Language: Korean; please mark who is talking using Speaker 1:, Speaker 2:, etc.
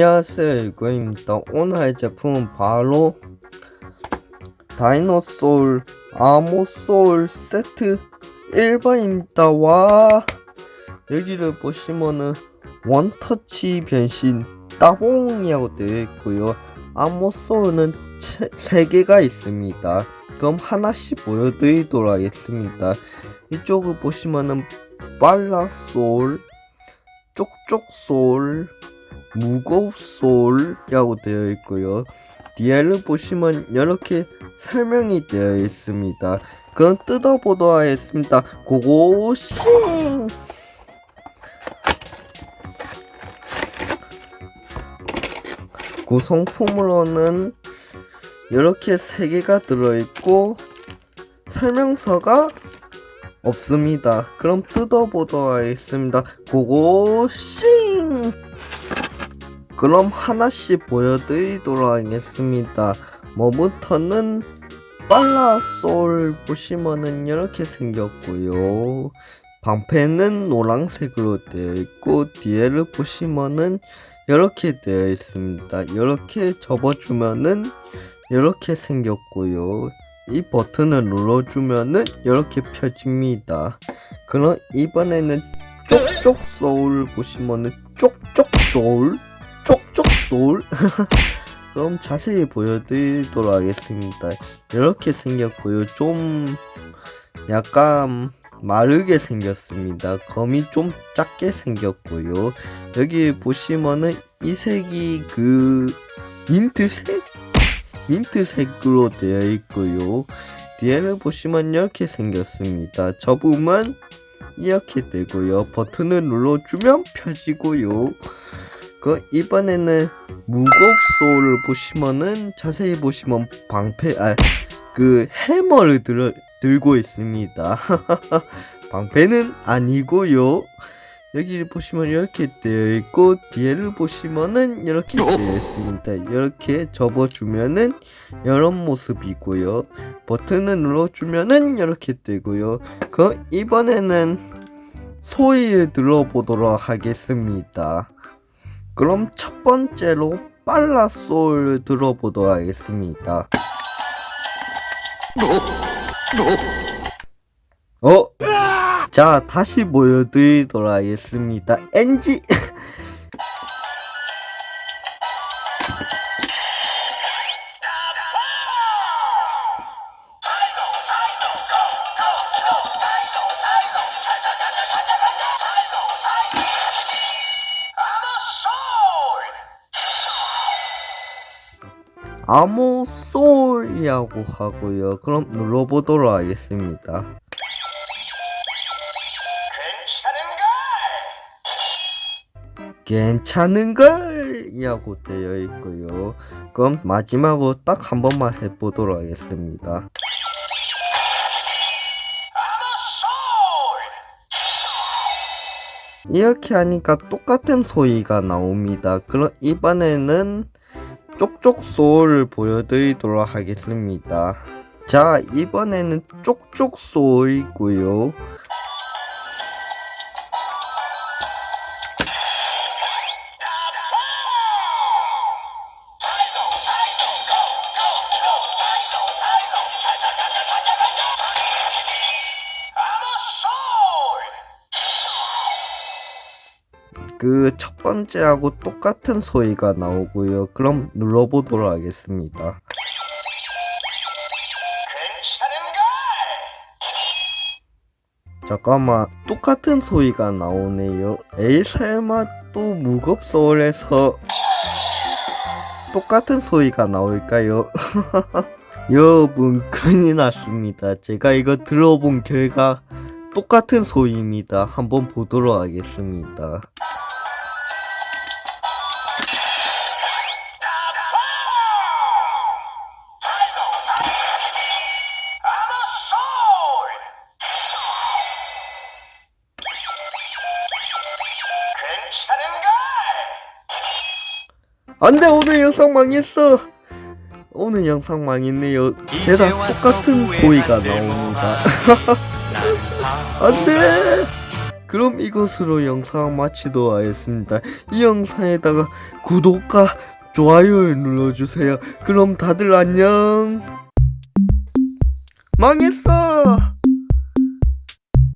Speaker 1: 안녕하세요 이거입니다. 오늘 할 제품은 바로 다이노소울 아모소울 세트 1번입니다. 와 여기를 보시면은 원터치 변신 따봉이라고 되어 있고요. 아모소울은 3개가 있습니다. 그럼 하나씩 보여드리도록 하겠습니다. 이쪽을 보시면은 빨라소울 쪽쪽소울 무겁솔이라고 되어 있고요. 뒤에를 보시면 이렇게 설명이 되어 있습니다. 그럼 뜯어보도록 하겠습니다. 고고싱! 구성품으로는 이렇게 세 개가 들어있고 설명서가 없습니다. 그럼 뜯어보도록 하겠습니다. 고고싱! 그럼 하나씩 보여드리도록 하겠습니다. 뭐부터는 빨라솔 보시면은 이렇게 생겼고요. 방패는 노란색으로 되어 있고 뒤에를 보시면은 이렇게 되어 있습니다. 이렇게 접어주면은 이렇게 생겼고요. 이 버튼을 눌러주면은 이렇게 펴집니다. 그럼 이번에는 쪽쪽 소울 보시면은 쪽쪽 소울 쪽쪽 소울 그럼 자세히 보여드리도록 하겠습니다. 이렇게 생겼고요. 좀 약간 마르게 생겼습니다. 검이 좀 작게 생겼고요. 여기 보시면은 이 색이 그 민트색? 민트색으로 되어 있고요. 뒤에를 보시면 이렇게 생겼습니다. 접으면 이렇게 되고요. 버튼을 눌러주면 펴지고요. 그 이번에는 무겁소를 보시면은 자세히 보시면 방패 아그 해머를 들 들고 있습니다. 방패는 아니고요. 여기 보시면 이렇게 되어 있고 뒤에를 보시면은 이렇게 되어 있습니다. 이렇게 접어주면은 이런 모습이고요. 버튼을 눌러주면은 이렇게 되고요. 그 이번에는 소리를 들어보도록 하겠습니다. 그럼 첫 번째로 빨라솔 들어보도록 하겠습니다. 어? 자, 다시 보여드리도록 하겠습니다. NG! 아모솔이라고 하고요. 그럼 눌러보도록 하겠습니다. 괜찮은걸? 이라고 되어 있고요. 그럼 마지막으로 딱 한 번만 해보도록 하겠습니다. 이렇게 하니까 똑같은 소리가 나옵니다. 그럼 이번에는 쪽쪽 소울을 보여드리도록 하겠습니다. 자, 이번에는 쪽쪽 소울이고요. 그 첫 번째하고 똑같은 소리가 나오고요. 그럼 눌러보도록 하겠습니다. 잠깐만 똑같은 소리가 나오네요. 에이 설마 또 무겁소울에서 똑같은 소리가 나올까요? 여러분 큰일 났습니다. 제가 이거 들어본 결과 똑같은 소리입니다. 한번 보도록 하겠습니다. 안돼 오늘 영상 망했어. 오늘 영상 망했네요. 제가 똑같은 소리가 나옵니다. 안돼. 그럼 이것으로 영상 마치도록 하겠습니다. 이 영상에다가 구독과 좋아요를 눌러주세요. 그럼 다들 안녕. 망했어.